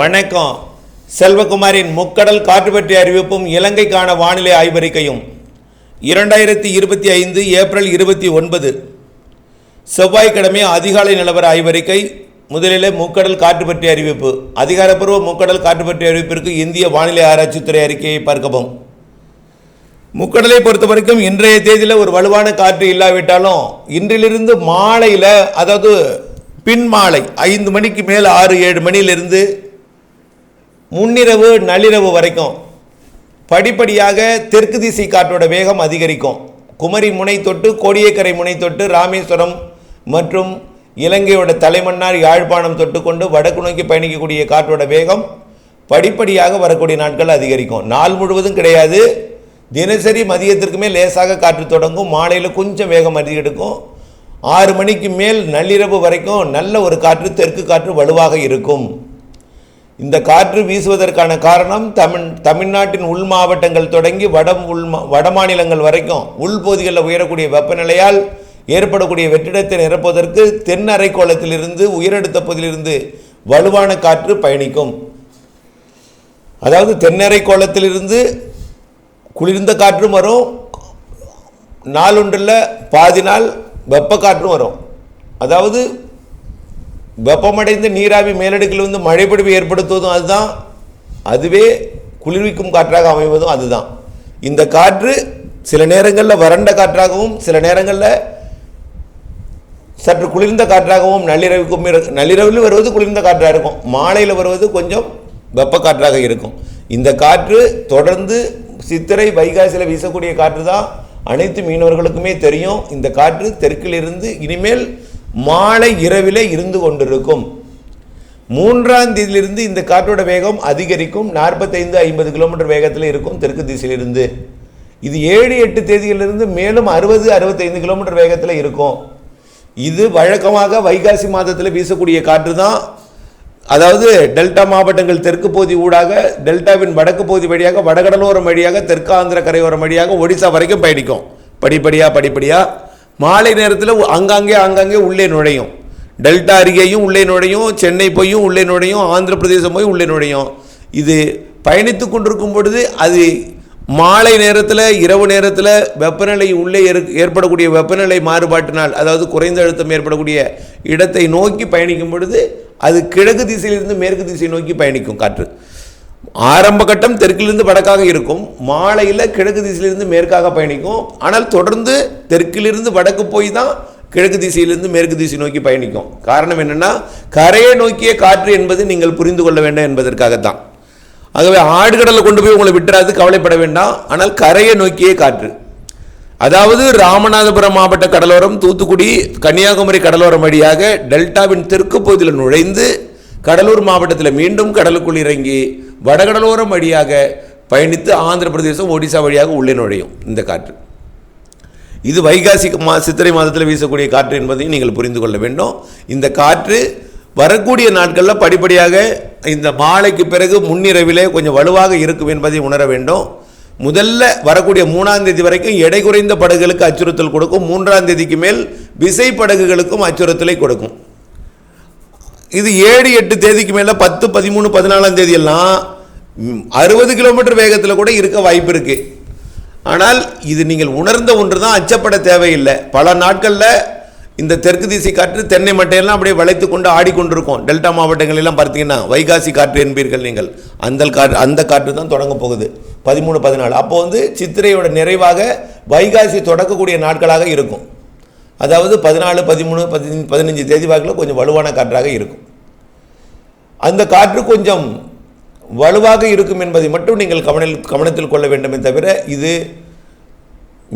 வணக்கம். செல்வகுமாரின் முக்கடல் காற்று பற்றிய அறிவிப்பும் இலங்கைக்கான வானிலை ஆய்வறிக்கையும். இரண்டாயிரத்தி இருபத்தி ஐந்து ஏப்ரல் இருபத்தி ஒன்பது. செவ்வாய்க்கிழமை அதிகாலை நிலவர ஆய்வறிக்கை. முதலில் முக்கடல் காற்று பற்றிய அறிவிப்பு. அதிகாரப்பூர்வ முக்கடல் காற்று பற்றிய அறிவிப்பிற்கு இந்திய வானிலை ஆராய்ச்சித்துறை அறிக்கையை பார்க்கவும். முக்கடலை பொறுத்த வரைக்கும் இன்றைய தேதியில் ஒரு வலுவான காற்று இல்லாவிட்டாலும் இன்றிலிருந்து மாலையில் அதாவது பின் மாலை ஐந்து மணிக்கு மேல் ஆறு ஏழு மணியிலிருந்து முன்னிரவு நள்ளிரவு வரைக்கும். படிப்படியாக தெற்கு திசை காற்றோட வேகம் அதிகரிக்கும். குமரி முனை தொட்டு கோடியக்கரை முனை தொட்டு ராமேஸ்வரம் மற்றும் இலங்கையோட தலைமன்னார் யாழ்ப்பாணம் தொட்டு கொண்டு வடக்கு நோக்கி பயணிக்கக்கூடிய காற்றோட வேகம் படிப்படியாக வரக்கூடிய நாட்கள் அதிகரிக்கும். நாள் முழுவதும் கிடையாது. தினசரி மதியத்திற்குமே லேசாக காற்று தொடங்கும். மாலையில் கொஞ்சம் வேகம் அதிகரிக்கும் ஆறு மணிக்கு மேல் நள்ளிரவு வரைக்கும் நல்ல ஒரு காற்று தெற்கு காற்று வலுவாக இருக்கும். இந்த காற்று வீசுவதற்கான காரணம் தமிழ் தமிழ்நாட்டின் உள் மாவட்டங்கள் தொடங்கி வடம் உள் வடமாநிலங்கள் வட மாநிலங்கள் வரைக்கும் உள்பகுதிகளில் உயரக்கூடிய வெப்பநிலையால் ஏற்படக்கூடிய வெற்றிடத்தை நிரப்புவதற்கு தென் அரைக்கோளத்திலிருந்து உயரடுத்த பகுதியிலிருந்து வலுவான காற்று பயணிக்கும். அதாவது தென்னரை கோலத்திலிருந்து குளிர்ந்த காற்றும் வரும் நாளொன்றில் பாதி நாள் வெப்ப காற்றும் வரும். அதாவது வெப்பமடைந்த நீராவி மேலடுக்கில் வந்து மழைப்பொழிவு ஏற்படுத்துவதும் அதுதான். அதுவே குளிர்விக்கும் காற்றாக அமைவதும் அதுதான். இந்த காற்று சில நேரங்களில் வறண்ட காற்றாகவும் சில நேரங்களில் சற்று குளிர்ந்த காற்றாகவும் நள்ளிரவுக்கும் நள்ளிரவில் வருவது குளிர்ந்த காற்றாக இருக்கும். மாலையில் வருவது கொஞ்சம் வெப்ப காற்றாக இருக்கும். இந்த காற்று தொடர்ந்து சித்திரை வைகாசியில் வீசக்கூடிய காற்று தான் அனைத்து மீனவர்களுக்குமே தெரியும். இந்த காற்று தெற்கிலிருந்து இனிமேல் மாலை இரவிலே இருந்து கொண்டிருக்கும். மூன்றாம் தேதியிலிருந்து இந்த காற்றோட வேகம் அதிகரிக்கும். நாற்பத்தைந்து ஐம்பது கிலோமீட்டர் வேகத்தில் இருக்கும் தெற்கு திசையிலிருந்து. இது ஏழு எட்டு தேதியிலிருந்து மேலும் அறுபது அறுபத்தைந்து கிலோமீட்டர் வேகத்தில் இருக்கும். இது வழக்கமாக வைகாசி மாதத்தில் வீசக்கூடிய காற்று தான். அதாவது டெல்டா மாவட்டங்கள் தெற்கு பகுதி ஊடாக டெல்டாவின் வடக்கு பகுதி வழியாக வடகடலோரம் வழியாக தெற்கு ஆந்திர கரையோரம் வழியாக ஒடிசா வரைக்கும் பயணிக்கும். படிப்படியாக படிப்படியாக மாலை நேரத்தில் அங்காங்கே ஆங்காங்கே உள்ளே நுழையும். டெல்டா அருகேயும் உள்ளே நுழையும் சென்னை போயும் உள்ளே நுழையும் ஆந்திர பிரதேசம் போய் உள்ளே நுழையும். இது பயணித்து கொண்டிருக்கும் பொழுது அது மாலை நேரத்தில் இரவு நேரத்தில் வெப்பநிலை உள்ளே ஏற்படக்கூடிய வெப்பநிலை மாறுபாட்டினால் அதாவது குறைந்த அழுத்தம் ஏற்படக்கூடிய இடத்தை நோக்கி பயணிக்கும் பொழுது அது கிழக்கு திசையிலிருந்து மேற்கு திசை நோக்கி பயணிக்கும் காற்று. ஆரம்ப கட்டம் தெற்கிலிருந்து வடக்காக இருக்கும். மாலையில் கிழக்கு திசையிலிருந்து மேற்காக பயணிக்கும். ஆனால் தொடர்ந்து தெற்கிலிருந்து வடக்கு போய் தான் கிழக்கு திசையிலிருந்து மேற்கு திசை நோக்கி பயணிக்கும். காரணம் என்னென்னா கரையை நோக்கிய காற்று என்பது நீங்கள் புரிந்து கொள்ள வேண்டும் என்பதற்காகத்தான். ஆகவே ஆடுகடலை கொண்டு போய் உங்களை விட்டுறாது கவலைப்பட வேண்டாம். ஆனால் கரையை நோக்கியே காற்று. அதாவது ராமநாதபுரம் மாவட்ட கடலோரம் தூத்துக்குடி கன்னியாகுமரி கடலோரம் வழியாக டெல்டாவின் தெற்கு பகுதியில் நுழைந்து கடலூர் மாவட்டத்தில் மீண்டும் கடலுக்குள் இறங்கி வடகடலோரம் வழியாக பயணித்து ஆந்திர பிரதேசம் ஒடிசா வழியாக உள்ளே நுழையும் இந்த காற்று. இது வைகாசி மா சித்திரை மாதத்தில் வீசக்கூடிய காற்று என்பதையும் நீங்கள் புரிந்து கொள்ள வேண்டும். இந்த காற்று வரக்கூடிய நாட்களில் படிப்படியாக இந்த மாலைக்கு பிறகு முன்னிரவிலே கொஞ்சம் வலுவாக இருக்கும் என்பதை உணர வேண்டும். முதல்ல வரக்கூடிய மூணாம் தேதி வரைக்கும் எடை குறைந்த படகுகளுக்கு அச்சுறுத்தல் கொடுக்கும். மூன்றாம் தேதிக்கு மேல் விசை படகுகளுக்கும் அச்சுறுத்தலை கொடுக்கும். இது ஏழு எட்டு தேதிக்கு மேலே பத்து பதிமூணு பதினாலாம் தேதி எல்லாம் அறுபது கிலோமீட்டர் வேகத்தில் கூட இருக்க வாய்ப்பு இருக்குது ஆனால் இது நீங்கள் உணர்ந்த ஒன்று தான் அச்சப்பட தேவையில்லை. பல நாட்களில் இந்த தெற்கு திசை காற்று தென்னை மட்டையெல்லாம் அப்படியே வளைத்து கொண்டு ஆடிக்கொண்டிருக்கும். டெல்டா மாவட்டங்களெல்லாம் பார்த்தீங்கன்னா வைகாசி காற்று என்பீர்கள் நீங்கள். அந்த காற்று அந்த காற்று தான் தொடங்க போகுது. பதிமூணு பதினாலு. அப்போ வந்து சித்திரையோட நிறைவாக வைகாசி தொடக்கக்கூடிய நாட்களாக இருக்கும். அதாவது பதினாலு பதிமூணு பதினஞ்சு பதினஞ்சு தேதி வாக்கில் கொஞ்சம் வலுவான காற்றாக இருக்கும். அந்த காற்று கொஞ்சம் வலுவாக இருக்கும் என்பதை மட்டும் நீங்கள் கவனில் கவனத்தில் கொள்ள வேண்டுமே தவிர இது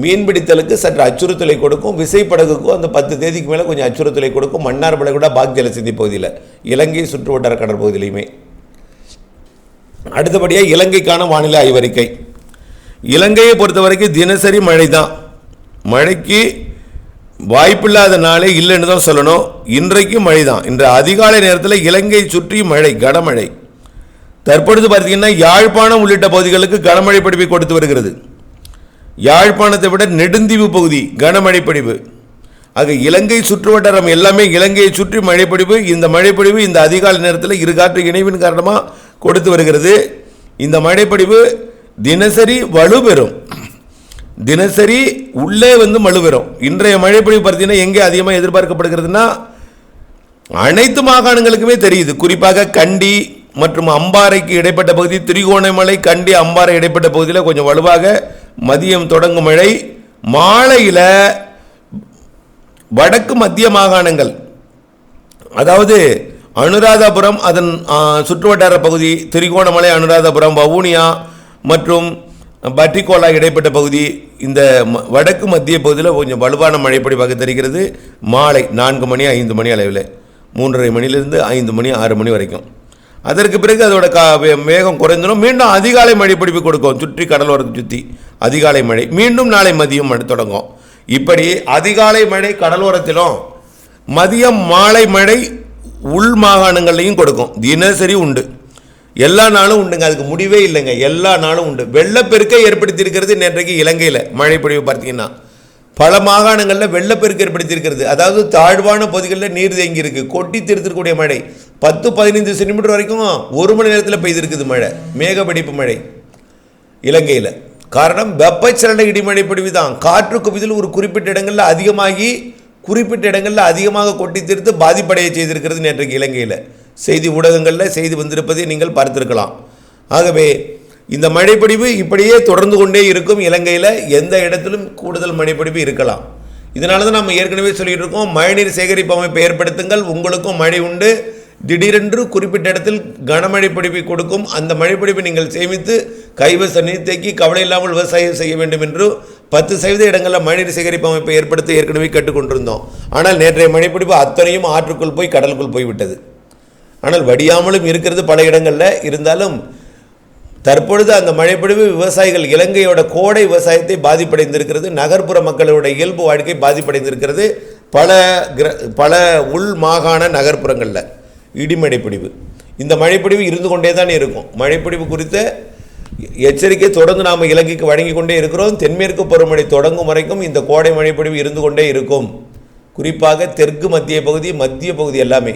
மீன்பிடித்தலுக்கு சற்று அச்சுறுத்தலை கொடுக்கும் விசைப்படகுக்கும் அந்த பத்து தேதிக்கு மேலே கொஞ்சம் அச்சுறுத்தலை கொடுக்கும். மன்னார் கூட பாக் ஜலசிந்தி பகுதியில் இலங்கை சுற்று வட்டார கடற்பகுதியிலையுமே அடுத்தபடியாக இலங்கைக்கான வானிலை ஆய்வறிக்கை. இலங்கையை பொறுத்த வரைக்கும் தினசரி மழை தான் மழைக்கு வாய்ப்பில்லாத நாளே இல்லைன்னு தான் சொல்லணும். இன்றைக்கும் மழை தான் இன்று அதிகாலை நேரத்தில் இலங்கை சுற்றி மழை கனமழை. தற்பொழுது பார்த்தீங்கன்னா யாழ்ப்பாணம் உள்ளிட்ட பகுதிகளுக்கு கனமழை பொழிவை கொடுத்து வருகிறது. யாழ்ப்பாணத்தை விட நெடுந்தீவு பகுதி கனமழை பொழிவு ஆக இலங்கை சுற்றுவட்டாரம் எல்லாமே இலங்கையை சுற்றி மழைப்பொழிவு இந்த மழைப்பொழிவு இந்த அதிகாலை நேரத்தில் இரு காற்று இணைவின் காரணமாக கொடுத்து வருகிறது. இந்த மழைப்பொழிவு தினசரி வலுப்பெறும். தினசரி உள்ளே வந்து வலுப்பெறும் இன்றைய மழைப்பொழிவு பார்த்தீங்கன்னா எங்கே அதிகமாக எதிர்பார்க்கப்படுகிறதுனா அனைத்து மாகாணங்களுக்குமே தெரியுது. குறிப்பாக கண்டி மற்றும் அம்பாறைக்கு இடைப்பட்ட பகுதி திரிகோணமலை கண்டி அம்பாறை இடைப்பட்ட பகுதியில் கொஞ்சம் வலுவாக மதியம் தொடங்கும் மழை. மாலையில் வடக்கு மத்திய மாகாணங்கள் அதாவது அனுராதபுரம் அதன் சுற்றுவட்டார பகுதி திரிகோணமலை அனுராதபுரம் வவுனியா மற்றும் பட்டிக்கோலா இடைப்பட்ட பகுதி இந்த ம- வடக்கு மத்திய பகுதியில் கொஞ்சம் வலுவான மழைப்பொழிவாக தெரிகிறது. மாலை நான்கு மணி ஐந்து மணி அளவில். மூன்றரை மணிலிருந்து ஐந்து மணி ஆறு மணி வரைக்கும். அதற்கு பிறகு அதோட கா வே- வேகம் குறைந்துடும். மீண்டும் அதிகாலை மழைப்பிடிப்பு கொடுக்கும். சுற்றி கடலோரத்தை சுற்றி அதிகாலை மழை. மீண்டும் நாளை மதியம் மழை தொடங்கும். இப்படி அதிகாலை மழை கடலோரத்திலும் மதியம் மாலை மழை உள் மாகாணங்கள்லையும் கொடுக்கும். தினசரி உண்டு. எல்லா நாளும் உண்டுங்க. அதுக்கு முடிவே இல்லைங்க. எல்லா நாளும் உண்டு. வெள்ளப்பெருக்கை ஏற்படுத்தியிருக்கிறது நேற்றைக்கு இலங்கையில். மழை பொழிவு பார்த்தீங்கன்னா. பல மாகாணங்களில் வெள்ளப்பெருக்கு ஏற்படுத்தியிருக்கிறது. அதாவது தாழ்வான பகுதிகளில் நீர் தேங்கி இருக்கு. கொட்டி திருத்திருக்கூடிய மழை. பத்து பதினைந்து சென்டிமீட்டர் வரைக்கும் ஒரு மணி நேரத்தில் பெய்திருக்குது மழை. மேகப்பிடிப்பு மழை. இலங்கையில். காரணம் வெப்பச்சலன இடிமழை பொழிவு தான் காற்று குவிதல் ஒரு குறிப்பிட்ட இடங்களில் அதிகமாகி குறிப்பிட்ட இடங்களில் அதிகமாக கொட்டி தீர்த்து பாதிப்படைய செய்திருக்கிறது நேற்றைக்கு இலங்கையில். செய்தி ஊடகங்களில் செய்தி வந்திருப்பதை நீங்கள் பார்த்திருக்கலாம். ஆகவே இந்த மழைப்பொழிவு இப்படியே தொடர்ந்து கொண்டே இருக்கும் இலங்கையில் எந்த இடத்திலும் கூடுதல் மழைப்பொழிவு இருக்கலாம். இதனால தான் நம்ம ஏற்கனவே சொல்லிகிட்டு இருக்கோம் மழைநீர் சேகரிப்பு அமைப்பை ஏற்படுத்துங்கள் உங்களுக்கும் மழை உண்டு. திடீரென்று குறிப்பிட்ட இடத்தில் கனமழை பிடிப்பை கொடுக்கும் அந்த மழைப்பிடிப்பை நீங்கள் சேமித்து கைவச நீர் தேக்கி கவலை இல்லாமல் விவசாயம் செய்ய வேண்டும் என்று பத்து சதவீத இடங்களில் மழைநீர் சேகரிப்பு அமைப்பை ஏற்படுத்த ஏற்கனவே கேட்டுக்கொண்டிருந்தோம். ஆனால் நேற்றைய மழைப்பிடிப்பு அத்தனையும் ஆற்றுக்குள் போய் கடலுக்குள் போய்விட்டது. ஆனால் வடியாமலும் இருக்கிறது பல இடங்களில். இருந்தாலும் தற்பொழுது அந்த மழைப்பொழிவு விவசாயிகள் இலங்கையோட கோடை விவசாயத்தை பாதிப்படைந்திருக்கிறது நகர்ப்புற மக்களோட இயல்பு வாழ்க்கை பாதிப்படைந்திருக்கிறது பல கிர பல உள் மாகாண நகர்ப்புறங்களில். இடிமழை இந்த மழைப்பொழிவு இருந்து கொண்டே தான் இருக்கும். மழைப்பொழிவு குறித்த எச்சரிக்கை தொடர்ந்து நாம் இலங்கைக்கு வழங்கி கொண்டே இருக்கிறோம். தென்மேற்கு பருவமழை தொடங்கும் வரைக்கும் இந்த கோடை மழைப்பொழிவு இருந்து கொண்டே இருக்கும். குறிப்பாக தெற்கு மத்திய பகுதி மத்திய பகுதி எல்லாமே.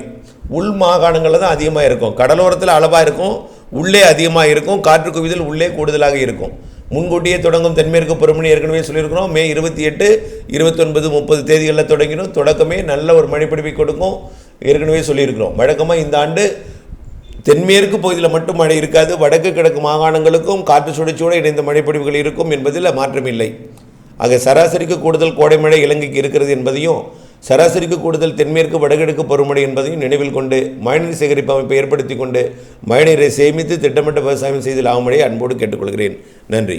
உள் மாகாணங்களில் தான் அதிகமாக இருக்கும். கடலோரத்தில் அளவாக இருக்கும் உள்ளே அதிகமாக இருக்கும் காற்று குவிதல் உள்ளே கூடுதலாக இருக்கும். முன்கூட்டியே தொடங்கும் தென்மேற்கு பருவமழை ஏற்கனவே சொல்லியிருக்கிறோம். மே இருபத்தி எட்டு இருபத்தொன்பது முப்பது தேதிகளில் தொடங்கினோம் தொடக்கமே நல்ல ஒரு மழைப்பிடிப்பை கொடுக்கும். ஏற்கனவே சொல்லியிருக்கிறோம். வழக்கமாக இந்த ஆண்டு தென்மேற்கு பகுதியில் மட்டும் மழை இருக்காது. வடக்கு கிழக்கு மாகாணங்களுக்கும் காற்று சுழற்சியோடு இணைந்த மழைப்பொழிவுகள் இருக்கும் என்பதில் மாற்றமில்லை. ஆக சராசரிக்கு கூடுதல் கோடை மழை இலங்கைக்கு இருக்கிறது என்பதையும் சராசரிக்கு கூடுதல் தென்மேற்கு வடகிழக்கு பருவமழை என்பதையும் நினைவில் கொண்டு மழைநீர் சேகரிப்பு அமைப்பை ஏற்படுத்தி கொண்டு மழைநீரை சேமித்து திட்டமிட்ட விவசாயம் செய்து லாபமடைய அன்போடு கேட்டுக்கொள்கிறேன். நன்றி.